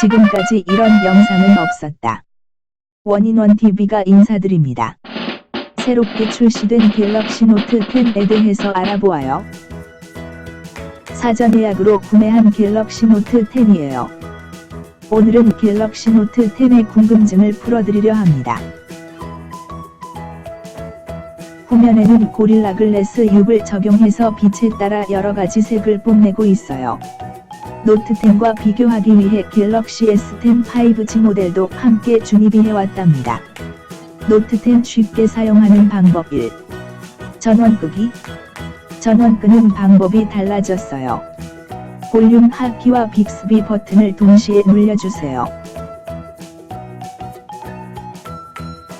지금까지 이런 영상은 없었다. 원인원 TV가 인사드립니다. 새롭게 출시된 갤럭시 노트 10에 대해서 알아보아요. 사전 예약으로 구매한 갤럭시 노트 10이에요. 오늘은 갤럭시 노트 10의 궁금증을 풀어드리려 합니다. 후면에는 고릴라 글래스 6을 적용해서 빛에 따라 여러가지 색을 뽐내고 있어요. 노트 10과 비교하기 위해 갤럭시 S10 5G 모델도 함께 준입이 해왔답니다. 노트 10 쉽게 사용하는 방법 1. 전원 끄기 전원 끄는 방법이 달라졌어요. 볼륨 하키와 빅스비 버튼을 동시에 눌려주세요.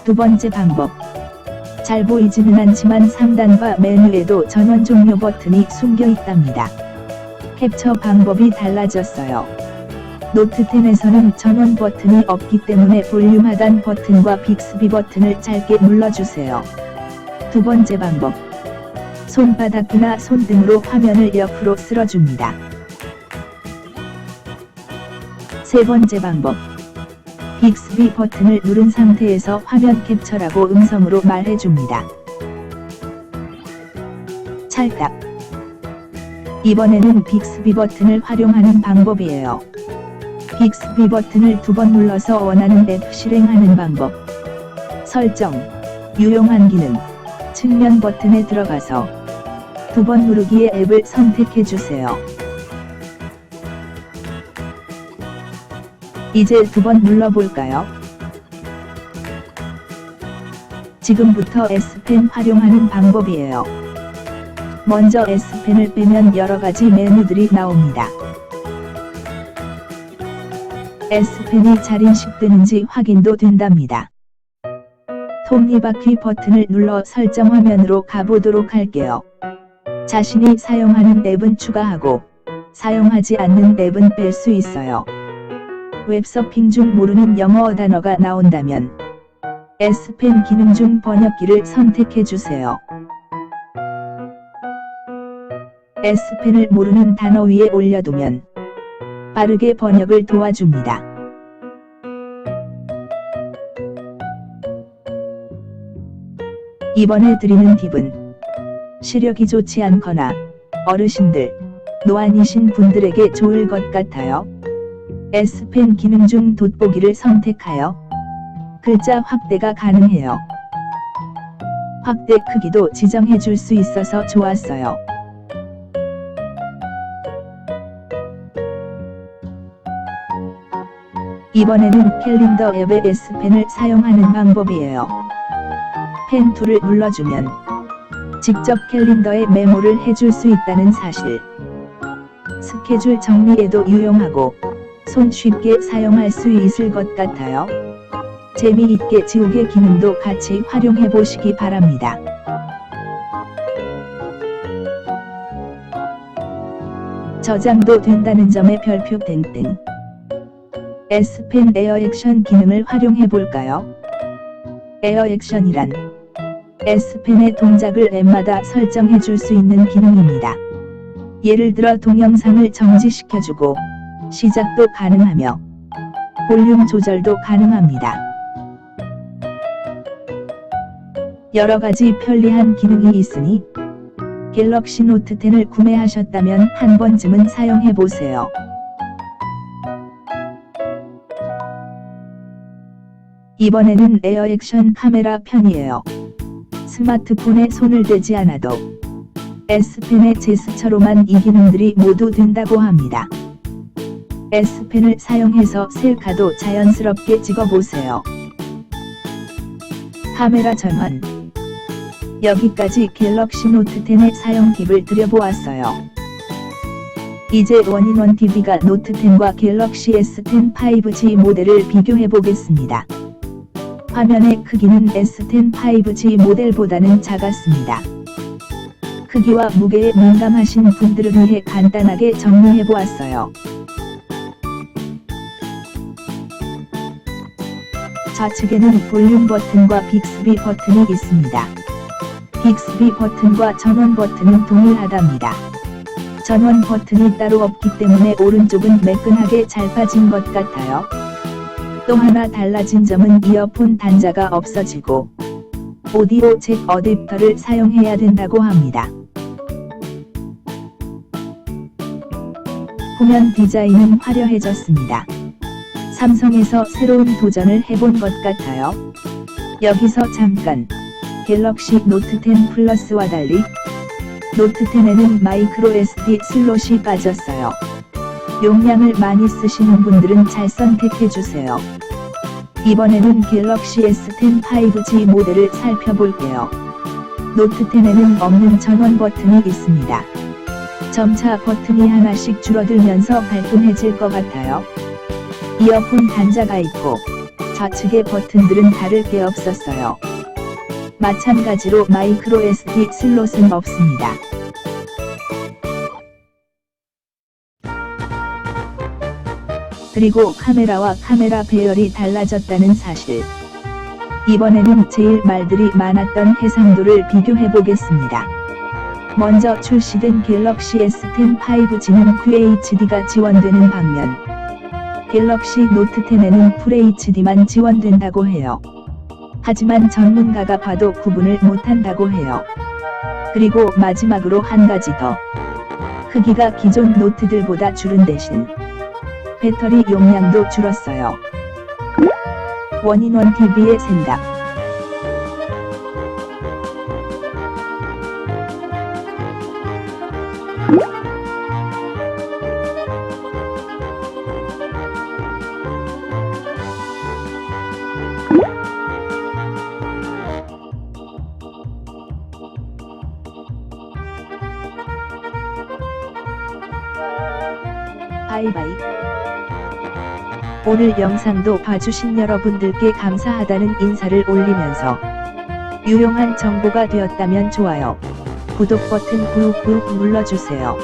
두 번째 방법. 잘 보이지는 않지만 상단과 메뉴에도 전원 종료 버튼이 숨겨 있답니다. 캡처 방법이 달라졌어요. 노트 10에서는 전원 버튼이 없기 때문에 볼륨 하단 버튼과 빅스비 버튼을 짧게 눌러주세요. 두 번째 방법. 손바닥이나 손등으로 화면을 옆으로 쓸어줍니다. 세 번째 방법. 빅스비 버튼을 누른 상태에서 화면 캡처라고 음성으로 말해줍니다. 찰떡. 이번에는 빅스비 버튼을 활용하는 방법이에요. 빅스비 버튼을 두 번 눌러서 원하는 앱 실행하는 방법. 설정. 유용한 기능. 측면 버튼에 들어가서 두 번 누르기에 앱을 선택해 주세요. 이제 두 번 눌러볼까요? 지금부터 S펜 활용하는 방법이에요. 먼저 S펜을 빼면 여러가지 메뉴들이 나옵니다. S펜이 잘 인식되는지 확인도 된답니다. 톱니바퀴 버튼을 눌러 설정 화면으로 가보도록 할게요. 자신이 사용하는 앱은 추가하고 사용하지 않는 앱은 뺄 수 있어요. 웹서핑 중 모르는 영어 단어가 나온다면 S펜 기능 중 번역기를 선택해 주세요. S펜을 모르는 단어 위에 올려두면 빠르게 번역을 도와줍니다. 이번에 드리는 팁은 시력이 좋지 않거나 어르신들, 노안이신 분들에게 좋을 것 같아요. S펜 기능 중 돋보기를 선택하여 글자 확대가 가능해요. 확대 크기도 지정해 줄 수 있어서 좋았어요. 이번에는 캘린더 앱의 S펜을 사용하는 방법이에요. 펜 툴을 눌러주면 직접 캘린더에 메모를 해줄 수 있다는 사실. 스케줄 정리에도 유용하고 손 쉽게 사용할 수 있을 것 같아요. 재미있게 지우개 기능도 같이 활용해 보시기 바랍니다. 저장도 된다는 점에 별표 땡땡. S펜 에어 액션 기능을 활용해 볼까요? 에어 액션이란 S펜의 동작을 앱마다 설정해 줄 수 있는 기능입니다. 예를 들어 동영상을 정지시켜주고 시작도 가능하며 볼륨 조절도 가능합니다. 여러 가지 편리한 기능이 있으니 갤럭시 노트 10을 구매하셨다면 한 번쯤은 사용해 보세요. 이번에는 에어 액션 카메라 편이에요. 스마트폰에 손을 대지 않아도 S펜의 제스처로만 이 기능들이 모두 된다고 합니다. S펜을 사용해서 셀카도 자연스럽게 찍어보세요. 카메라 전원 여기까지 갤럭시 노트 10의 사용 팁을 드려보았어요. 이제 원인원 TV가 노트 10과 갤럭시 S10 5G 모델을 비교해 보겠습니다. 화면의 크기는 S10 5G 모델보다는 작았습니다. 크기와 무게에 민감하신 분들을 위해 간단하게 정리해 보았어요. 좌측에는 볼륨 버튼과 빅스비 버튼이 있습니다. 빅스비 버튼과 전원 버튼은 동일하답니다. 전원 버튼이 따로 없기 때문에 오른쪽은 매끈하게 잘 빠진 것 같아요. 또 하나 달라진 점은 이어폰 단자가 없어지고 오디오 잭 어댑터를 사용해야 된다고 합니다. 후면 디자인은 화려해졌습니다. 삼성에서 새로운 도전을 해본 것 같아요. 여기서 잠깐 갤럭시 노트 10 플러스와 달리 노트 10에는 마이크로 SD 슬롯이 빠졌어요. 용량을 많이 쓰시는 분들은 잘 선택해주세요. 이번에는 갤럭시 S10 5G 모델을 살펴볼게요. 노트 10에는 없는 전원 버튼이 있습니다. 점차 버튼이 하나씩 줄어들면서 깔끔해질 것 같아요. 이어폰 단자가 있고 좌측의 버튼들은 다를 게 없었어요. 마찬가지로 마이크로 SD 슬롯은 없습니다. 그리고 카메라와 카메라 배열이 달라졌다는 사실. 이번에는 제일 말들이 많았던 해상도를 비교해 보겠습니다. 먼저 출시된 갤럭시 S10 5G는 QHD가 지원되는 반면 갤럭시 노트 10에는 FHD만 지원된다고 해요. 하지만 전문가가 봐도 구분을 못한다고 해요. 그리고 마지막으로 한 가지 더. 크기가 기존 노트들보다 줄은 대신 배터리 용량도 줄었어요. 원인원 TV의 생각. 바이바이. 오늘 영상도 봐주신 여러분들께 감사하다는 인사를 올리면서 유용한 정보가 되었다면 좋아요, 구독 버튼 꾹꾹 눌러주세요.